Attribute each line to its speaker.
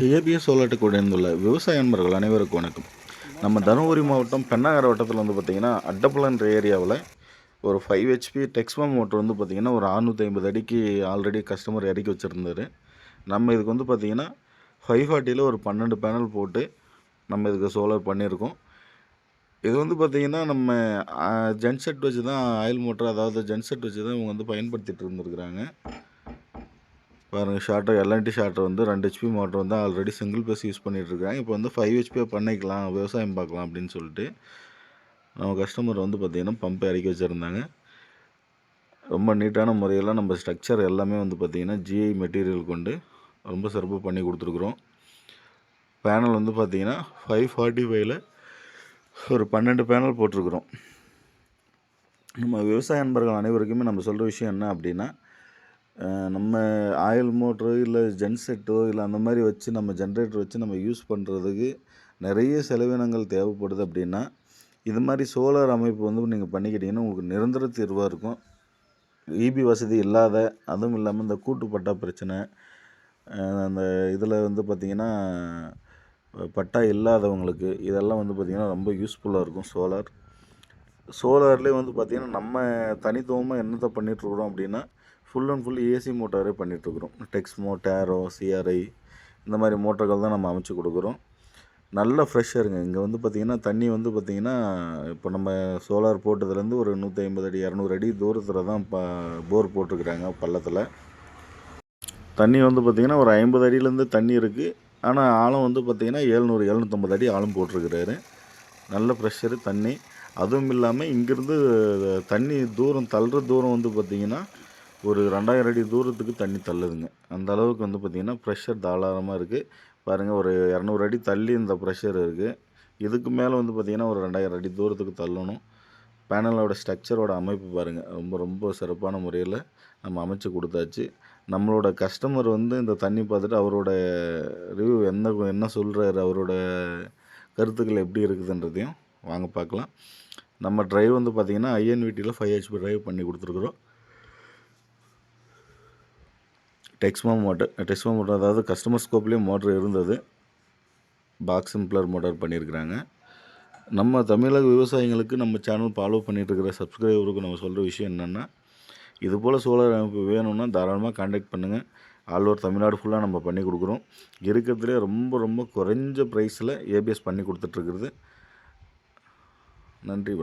Speaker 1: ABS சோலாட்டுக்கு உடைந்துள்ள விவசாய நண்பர்கள் அனைவருக்கும் வணக்கம். நம்ம தருமபுரி மாவட்டம் பெண்ணாகர வட்டத்தில் வந்து பார்த்திங்கன்னா அட்டப்பலன்ற ஏரியாவில் ஒரு ஃபைவ் ஹெச்பி டெக்ஸ்மா மோட்டர் வந்து பார்த்திங்கன்னா ஒரு 650 ஐம்பது அடிக்கு ஆல்ரெடி கஸ்டமர் இறக்கி வச்சுருந்தார். நம்ம இதுக்கு வந்து பார்த்திங்கன்னா ஃபைவ் ஃபார்ட்டியில் ஒரு பன்னெண்டு பேனல் போட்டு நம்ம இதுக்கு சோலார் பண்ணியிருக்கோம். இது வந்து பார்த்திங்கன்னா நம்ம ஜென்செட் வச்சு தான் ஆயில் மோட்டர் அதாவது ஜென்செட் வச்சு தான் இவங்க வந்து பயன்படுத்திகிட்டு இருந்திருக்கிறாங்க. பாருங்கள் ஷார்ட்டர் எல்என்டி ஷார்ட்டர் வந்து ரெண்டு ஹெச்பி மோட்டர் வந்து ஆல்ரெடி சிங்கிள் பேஸ் யூஸ் பண்ணிட்டு இருக்காங்க இப்போ வந்து ஃபைவ் ஹெச்பியாக பண்ணிக்கலாம் விவசாயம் பார்க்கலாம் அப்படின்னு சொல்லிட்டு நம்ம கஸ்டமர் வந்து பார்த்திங்கன்னா பம்பை இறக்கி வச்சுருந்தாங்க. ரொம்ப நீட்டான முறையில் நம்ம ஸ்ட்ரக்சர் எல்லாமே வந்து பார்த்திங்கன்னா ஜிஐ மெட்டீரியல் கொண்டு ரொம்ப சிறப்பாக பண்ணி கொடுத்துருக்குறோம். பேனல் வந்து பார்த்திங்கன்னா ஃபைவ் ஃபார்ட்டி ஃபைவ்ல ஒரு பன்னெண்டு பேனல் போட்டிருக்குறோம். நம்ம விவசாய நண்பர்கள் அனைவருக்குமே நம்ம சொல்கிற விஷயம் என்ன அப்படின்னா நம்ம ஆயில் மோட்ரு இல்லை ஜென்செட்டோ இல்லை அந்த மாதிரி வச்சு நம்ம ஜென்ரேட்டர் வச்சு நம்ம யூஸ் பண்ணுறதுக்கு நிறைய செலவினங்கள் தேவைப்படுது அப்படின்னா இது மாதிரி சோலார் அமைப்பு வந்து நீங்கள் பண்ணிக்கிட்டிங்கன்னா உங்களுக்கு நிரந்தர தீர்வாக இருக்கும். இபி வசதி இல்லாத அதுவும் இல்லாமல் இந்த கூட்டுப்பட்டா பிரச்சனை அந்த இதில் வந்து பார்த்திங்கன்னா பட்டா இல்லாதவங்களுக்கு இதெல்லாம் வந்து பார்த்திங்கன்னா ரொம்ப யூஸ்ஃபுல்லாக இருக்கும் சோலார். சோலார்லேயே வந்து பார்த்திங்கன்னா நம்ம தனித்துவமாக என்னத்தை பண்ணிகிட்ருக்குறோம் அப்படின்னா ஃபுல் அண்ட் ஃபுல் ஏசி மோட்டாரே பண்ணிகிட்ருக்குறோம் டெக்ஸ்மோ டேரோ சிஆர்ஐ இந்த மாதிரி மோட்டர்கள் தான் நம்ம அமைச்சு கொடுக்குறோம். நல்லா ஃப்ரெஷ்ஷாக இருங்க இங்கே வந்து பார்த்திங்கன்னா தண்ணி வந்து பார்த்திங்கன்னா இப்போ நம்ம சோலார் போட்டதுலேருந்து ஒரு நூற்றி ஐம்பது அடி இரநூறு அடி தூரத்தில் தான் ப போர் போட்டிருக்கிறாங்க பள்ளத்தில். தண்ணி வந்து பார்த்திங்கன்னா ஒரு ஐம்பது அடியிலேருந்து தண்ணி இருக்குது ஆனால் ஆழம் வந்து பார்த்திங்கன்னா ஏழ்நூறு எழுநூற்றம்பது அடி ஆழம் போட்டிருக்கிறாரு. நல்ல ப்ரெஷரு தண்ணி. அதுவும் இல்லாமல் இங்கேருந்து தண்ணி தூரம் தள்ளுற தூரம் வந்து பார்த்திங்கன்னா ஒரு ரெண்டாயிரம் அடி தூரத்துக்கு தண்ணி தள்ளுதுங்க. அந்த அளவுக்கு வந்து பார்த்திங்கன்னா ப்ரெஷர் தாராளமாக இருக்குது பாருங்கள் ஒரு இரநூறு அடி தள்ளி இந்த ப்ரெஷர் இருக்குது இதுக்கு மேலே வந்து பார்த்திங்கன்னா ஒரு ரெண்டாயிரம் அடி தூரத்துக்கு தள்ளணும். பேனலோட ஸ்ட்ரக்சரோட அமைப்பு பாருங்கள் ரொம்ப ரொம்ப சிறப்பான முறையில் நம்ம அமைச்சு கொடுத்தாச்சு. நம்மளோட கஸ்டமர் வந்து இந்த தண்ணி பார்த்துட்டு அவரோட ரிவ்யூ என்ன என்ன சொல்கிறாரு அவரோட கருத்துக்கள் எப்படி இருக்குதுன்றதையும் வாங்க பார்க்கலாம். நம்ம ட்ரைவ் வந்து பார்த்திங்கன்னா ஐஎன்விடியில் ஃபைவ் ஹெச்பி ட்ரைவ் பண்ணி கொடுத்துருக்குறோம். டெக்ஸ்மா மோட்டர் டெக்ஸ்மா மோட்டர் அதாவது கஸ்டமர் ஸ்கோப்லேயும் மோட்டர் இருந்தது. பாக்ஸ் சிம்பிளர் மோட்டார் பண்ணியிருக்கிறாங்க நம்ம தமிழக விவசாயிங்களுக்கு நம்ம சேனல் ஃபாலோ பண்ணிட்டு இருக்கிற சப்ஸ்கிரைபருக்கு நம்ம சொல்கிற விஷயம் என்னென்னா இது போல் சோலார் அமைப்பு வேணும்னா தாராளமாக காண்டாக்ட் பண்ணுங்கள் ஆல் ஓவர் தமிழ்நாடு ஃபுல்லாக நம்ம பண்ணி கொடுக்குறோம். இருக்கிறதுலே ரொம்ப ரொம்ப குறைஞ்ச ப்ரைஸில் ஏபிஎஸ் பண்ணி கொடுத்துட்ருக்குறது நன்றி வணக்கம்.